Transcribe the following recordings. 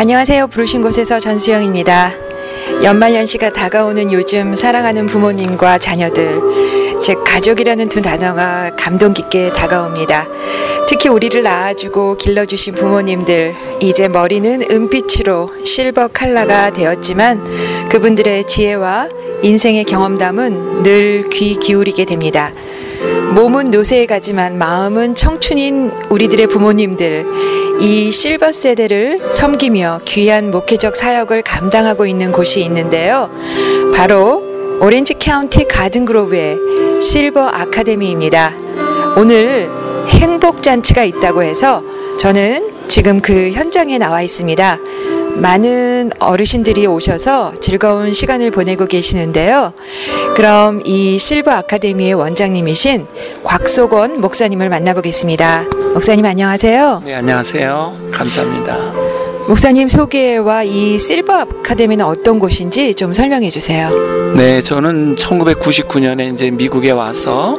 안녕하세요. 부르신 곳에서 전수영입니다. 연말연시가 다가오는 요즘 사랑하는 부모님과 자녀들, 즉 가족이라는 두 단어가 감동 깊게 다가옵니다. 특히 우리를 낳아주고 길러주신 부모님들, 이제 머리는 은빛으로 실버 칼라가 되었지만 그분들의 지혜와 인생의 경험담은 늘 귀 기울이게 됩니다. 몸은 노쇠에 가지만 마음은 청춘인 우리들의 부모님들, 이 실버 세대를 섬기며 귀한 목회적 사역을 감당하고 있는 곳이 있는데요. 바로 오렌지 카운티 가든그로브의 실버 아카데미입니다. 오늘 행복 잔치가 있다고 해서 저는 지금 그 현장에 나와 있습니다. 많은 어르신들이 오셔서 즐거운 시간을 보내고 계시는데요. 그럼 이 실버 아카데미의 원장님이신 곽소건 목사님을 만나보겠습니다. 목사님 안녕하세요. 네, 안녕하세요. 감사합니다. 목사님 소개와 이 실버 아카데미는 어떤 곳인지 좀 설명해 주세요. 네, 저는 1999년에 이제 미국에 와서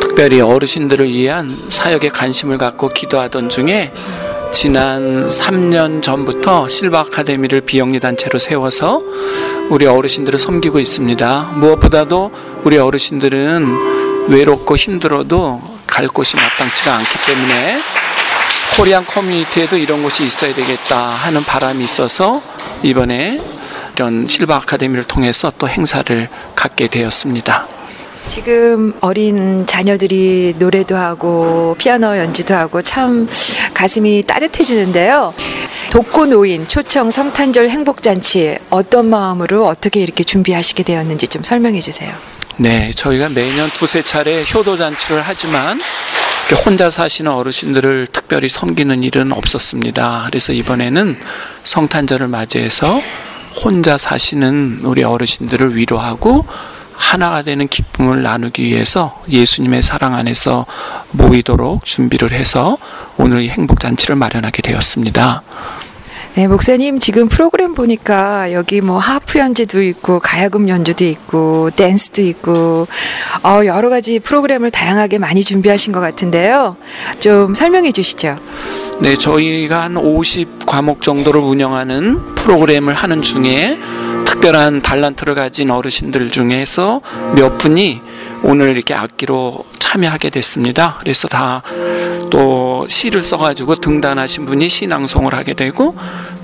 특별히 어르신들을 위한 사역에 관심을 갖고 기도하던 중에 지난 3년 전부터 실버 아카데미를 비영리 단체로 세워서 우리 어르신들을 섬기고 있습니다. 무엇보다도 우리 어르신들은 외롭고 힘들어도 갈 곳이 마땅치가 않기 때문에 코리안 커뮤니티에도 이런 곳이 있어야 되겠다 하는 바람이 있어서 이번에 이런 실버 아카데미를 통해서 또 행사를 갖게 되었습니다. 지금 어린 자녀들이 노래도 하고 피아노 연주도 하고 참 가슴이 따뜻해지는데요. 독고 노인 초청 성탄절 행복잔치 어떤 마음으로 어떻게 이렇게 준비하시게 되었는지 좀 설명해 주세요. 네, 저희가 매년 두세 차례 효도 잔치를 하지만 혼자 사시는 어르신들을 특별히 섬기는 일은 없었습니다. 그래서 이번에는 성탄절을 맞이해서 혼자 사시는 우리 어르신들을 위로하고 하나가 되는 기쁨을 나누기 위해서 예수님의 사랑 안에서 모이도록 준비를 해서 오늘 이 행복 잔치를 마련하게 되었습니다. 네, 목사님 지금 프로그램 보니까 여기 뭐 하프 연주도 있고 가야금 연주도 있고 댄스도 있고 어, 여러 가지 프로그램을 다양하게 많이 준비하신 것 같은데요. 좀 설명해 주시죠. 네, 저희가 한 50 과목 정도를 운영하는 프로그램을 하는 중에 특별한 달란트를 가진 어르신들 중에서 몇 분이 오늘 이렇게 악기로 참여하게 됐습니다. 그래서 다 또 시를 써가지고 등단하신 분이 시낭송을 하게 되고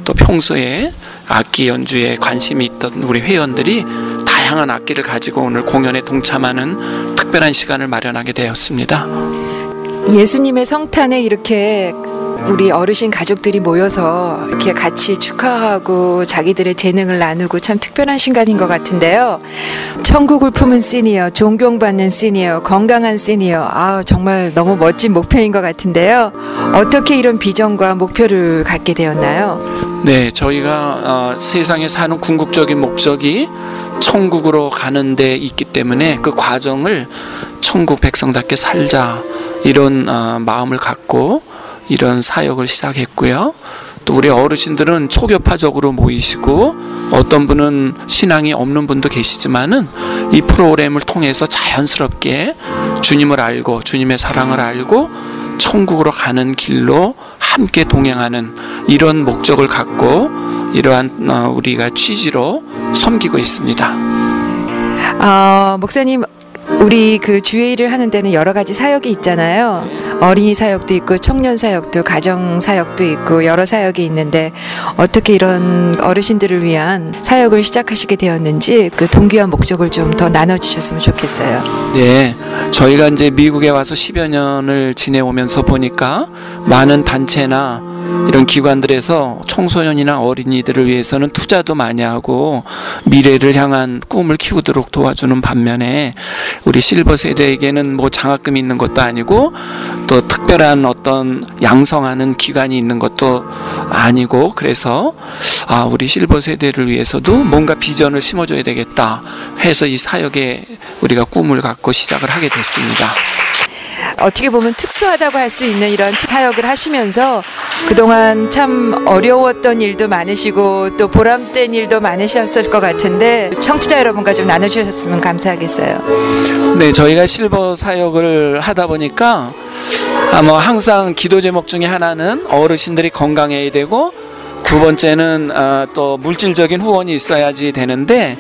또 평소에 악기 연주에 관심이 있던 우리 회원들이 다양한 악기를 가지고 오늘 공연에 동참하는 특별한 시간을 마련하게 되었습니다. 예수님의 성탄에 이렇게 우리 어르신 가족들이 모여서 이렇게 같이 축하하고 자기들의 재능을 나누고 참 특별한 시간인 것 같은데요. 천국을 품은 시니어, 존경받는 시니어, 건강한 시니어. 아, 정말 너무 멋진 목표인 것 같은데요. 어떻게 이런 비전과 목표를 갖게 되었나요? 네, 저희가 어, 세상에 사는 궁극적인 목적이 천국으로 가는 데 있기 때문에 그 과정을 천국 백성답게 살자 이런 어, 마음을 갖고 이런 사역을 시작했고요. 또 우리 어르신들은 초교파적으로 모이시고 어떤 분은 신앙이 없는 분도 계시지만은 이 프로그램을 통해서 자연스럽게 주님을 알고 주님의 사랑을 알고 천국으로 가는 길로 함께 동행하는 이런 목적을 갖고 이러한 어, 우리가 취지로 섬기고 있습니다. 어, 목사님 우리 그 주회의를 하는 데는 여러 가지 사역이 있잖아요. 어린이 사역도 있고 청년 사역도 가정 사역도 있고 여러 사역이 있는데 어떻게 이런 어르신들을 위한 사역을 시작하시게 되었는지 그 동기와 목적을 좀 더 나눠 주셨으면 좋겠어요. 네. 저희가 이제 미국에 와서 10여 년을 지내오면서 보니까 많은 단체나 이런 기관들에서 청소년이나 어린이들을 위해서는 투자도 많이 하고 미래를 향한 꿈을 키우도록 도와주는 반면에 우리 실버 세대에게는 뭐 장학금이 있는 것도 아니고 또 특별한 어떤 양성하는 기관이 있는 것도 아니고 그래서 아 우리 실버 세대를 위해서도 뭔가 비전을 심어줘야 되겠다 해서 이 사역에 우리가 꿈을 갖고 시작을 하게 됐습니다. 어떻게 보면 특수하다고 할 수 있는 이런 사역을 하시면서 그동안 참 어려웠던 일도 많으시고 또 보람된 일도 많으셨을 것 같은데 청취자 여러분과 좀 나눠주셨으면 감사하겠어요. 네, 저희가 실버 사역을 하다 보니까 아마 항상 기도 제목 중에 하나는 어르신들이 건강해야 되고 두 번째는 아, 또 물질적인 후원이 있어야지 되는데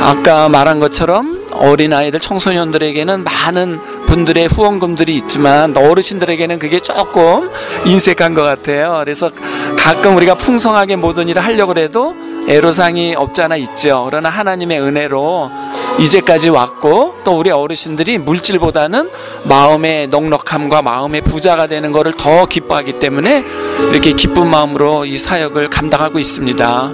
아까 말한 것처럼 어린 아이들 청소년들에게는 많은 분들의 후원금들이 있지만 어르신들에게는 그게 조금 인색한 것 같아요. 그래서 가끔 우리가 풍성하게 모든 일을 하려고 해도 애로사항이 없잖아 있죠. 그러나 하나님의 은혜로 이제까지 왔고 또 우리 어르신들이 물질보다는 마음의 넉넉함과 마음의 부자가 되는 것을 더 기뻐하기 때문에 이렇게 기쁜 마음으로 이 사역을 감당하고 있습니다.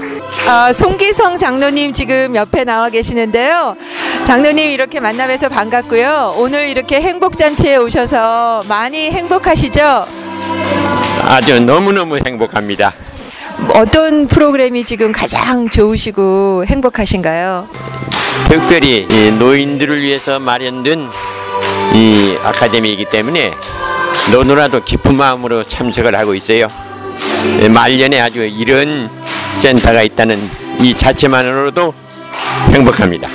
아, 송기성 장로님 지금 옆에 나와 계시는데요. 장로님 이렇게 만나뵈서 반갑고요. 오늘 이렇게 행복잔치에 오셔서 많이 행복하시죠? 아주 너무너무 행복합니다. 어떤 프로그램이 지금 가장 좋으시고 행복하신가요? 특별히 이 노인들을 위해서 마련된 이 아카데미이기 때문에 너무나도 기쁜 마음으로 참석을 하고 있어요. 예, 말년에 아주 이런 센터가 있다는 이 자체만으로도 행복합니다.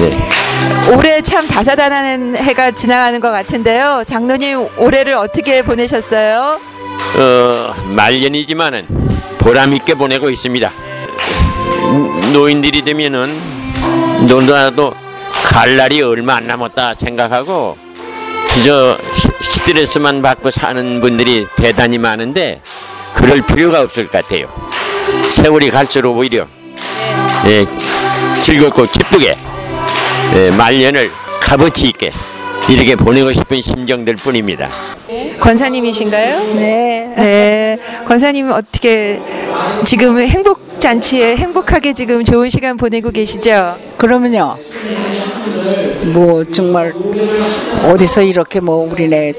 예. 올해 참 다사다난한 해가 지나가는 것 같은데요. 장로님 올해를 어떻게 보내셨어요? 어, 말년이지만은 보람 있게 보내고 있습니다. 노인들이 되면은 너무나도 갈 날이 얼마 안 남았다 생각하고 그저 히- 스트레스만 받고 사는 분들이 대단히 많은데 그럴 필요가 없을 것 같아요. 세월이 갈수록 오히려 예, 즐겁고 기쁘게 예, 말년을 값어치 있게 이렇게 보내고 싶은 심정들 뿐입니다. 권사님이신가요? 네. 네. 권사님 어떻게 지금 행복 잔치에 행복하게 지금 좋은 시간 보내고 계시죠? 그러면요. 뭐 정말 어디서 이렇게 뭐 우리네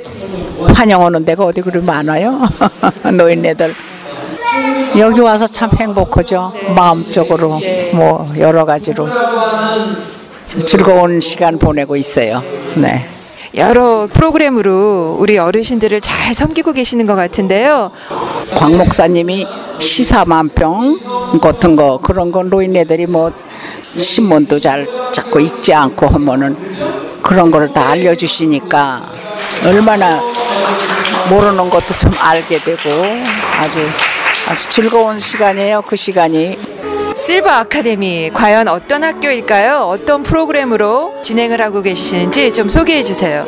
환영하는 데가 어디 그리 많아요? 노인네들. 여기 와서 참 행복하죠. 마음적으로 뭐 여러 가지로 즐거운 시간 보내고 있어요. 네. 여러 프로그램으로 우리 어르신들을 잘 섬기고 계시는 것 같은데요. 광 목사님이 시사만평 같은 거 그런 거 노인네들이 뭐 신문도 잘 자꾸 읽지 않고 하면은 그런 거를 다 알려주시니까 얼마나 모르는 것도 좀 알게 되고 아주 아주 즐거운 시간이에요 그 시간이 실버 아카데미 과연 어떤 학교일까요? 어떤 프로그램으로 진행을 하고 계시는지 좀 소개해 주세요.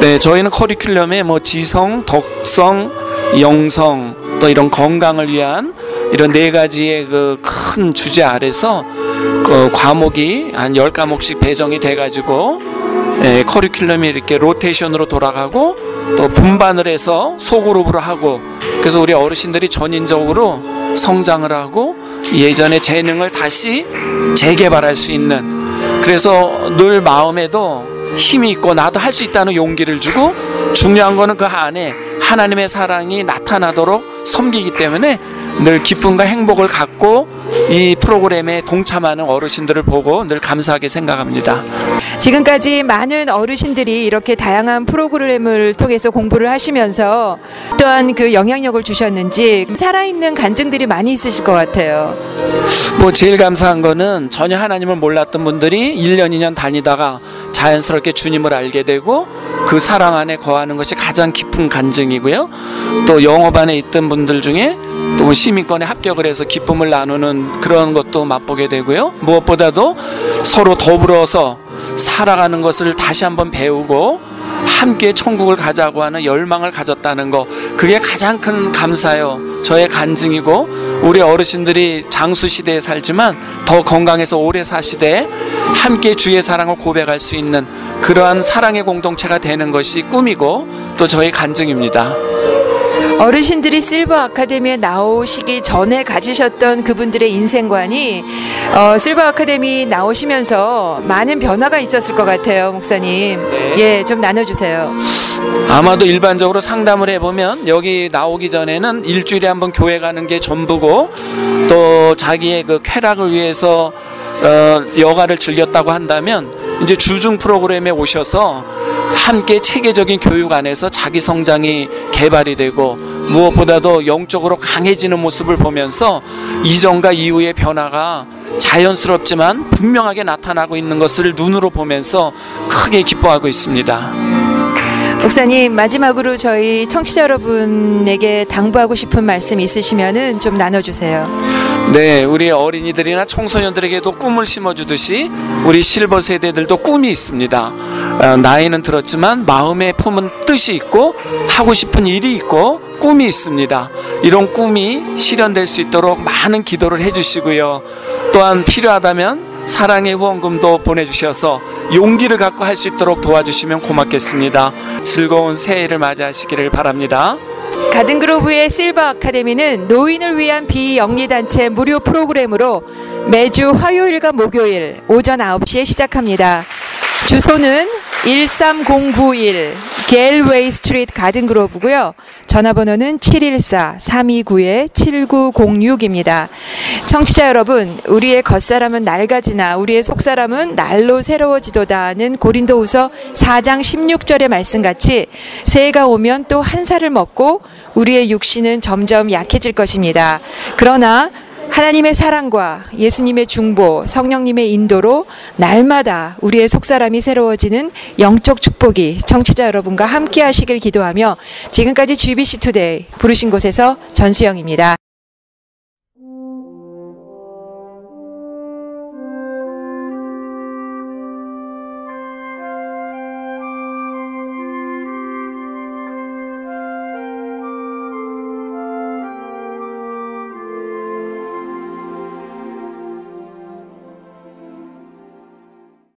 네, 저희는 커리큘럼에 뭐 지성, 덕성, 영성 또 이런 건강을 위한 이런 네 가지의 그 큰 주제 아래서 그 과목이 한 열 과목씩 배정이 돼 가지고 예, 커리큘럼이 이렇게 로테이션으로 돌아가고 또 분반을 해서 소그룹으로 하고 그래서 우리 어르신들이 전인적으로 성장을 하고 예전의 재능을 다시 재개발할 수 있는. 그래서 늘 마음에도 힘이 있고 나도 할 수 있다는 용기를 주고 중요한 거는 그 안에 하나님의 사랑이 나타나도록 섬기기 때문에 늘 기쁨과 행복을 갖고 이 프로그램에 동참하는 어르신들을 보고 늘 감사하게 생각합니다. 지금까지 많은 어르신들이 이렇게 다양한 프로그램을 통해서 공부를 하시면서 또한 그 영향력을 주셨는지 살아있는 간증들이 많이 있으실 것 같아요. 뭐 제일 감사한 거는 전혀 하나님을 몰랐던 분들이 1년, 2년 다니다가 자연스럽게 주님을 알게 되고 그 사랑 안에 거하는 것이 가장 깊은 간증이고요. 또 영업 안에 있던 분들 중에 또 시민권에 합격을 해서 기쁨을 나누는 그런 것도 맛보게 되고요. 무엇보다도 서로 더불어서 살아가는 것을 다시 한번 배우고 함께 천국을 가자고 하는 열망을 가졌다는 거 그게 가장 큰 감사요 저의 간증이고 우리 어르신들이 장수 시대에 살지만 더 건강해서 오래 사시되 함께 주의 사랑을 고백할 수 있는 그러한 사랑의 공동체가 되는 것이 꿈이고 또 저의 간증입니다. 어르신들이 실버 아카데미에 나오시기 전에 가지셨던 그분들의 인생관이 어, 실버 아카데미 나오시면서 많은 변화가 있었을 것 같아요, 목사님. 네. 예, 좀 나눠주세요. 아마도 일반적으로 상담을 해보면 여기 나오기 전에는 일주일에 한 번 교회 가는 게 전부고 또 자기의 그 쾌락을 위해서 어, 여가를 즐겼다고 한다면 이제 주중 프로그램에 오셔서 함께 체계적인 교육 안에서 자기 성장이 개발이 되고 무엇보다도 영적으로 강해지는 모습을 보면서 이전과 이후의 변화가 자연스럽지만 분명하게 나타나고 있는 것을 눈으로 보면서 크게 기뻐하고 있습니다. 목사님 마지막으로 저희 청취자 여러분에게 당부하고 싶은 말씀 있으시면은 좀 나눠주세요. 네, 우리 어린이들이나 청소년들에게도 꿈을 심어주듯이 우리 실버 세대들도 꿈이 있습니다. 어, 나이는 들었지만 마음에 품은 뜻이 있고 하고 싶은 일이 있고 꿈이 있습니다. 이런 꿈이 실현될 수 있도록 많은 기도를 해주시고요. 또한 필요하다면 사랑의 후원금도 보내주셔서 용기를 갖고 할 수 있도록 도와주시면 고맙겠습니다. 즐거운 새해를 맞이하시기를 바랍니다. 가든그로브의 실버 아카데미는 노인을 위한 비영리단체 무료 프로그램으로 매주 화요일과 목요일 오전 9시에 시작합니다. 주소는 13091 갤웨이 스트리트 가든그로브고요. 전화번호는 714-329-7906입니다. 청취자 여러분, 우리의 겉사람은 낡아지나 우리의 속사람은 날로 새로워지도다는 고린도후서 4장 16절의 말씀같이 새해가 오면 또 한 살을 먹고 우리의 육신은 점점 약해질 것입니다. 그러나 하나님의 사랑과 예수님의 중보, 성령님의 인도로 날마다 우리의 속사람이 새로워지는 영적 축복이 청취자 여러분과 함께 하시길 기도하며 지금까지 GBC 투데이 부르신 곳에서 전수영입니다.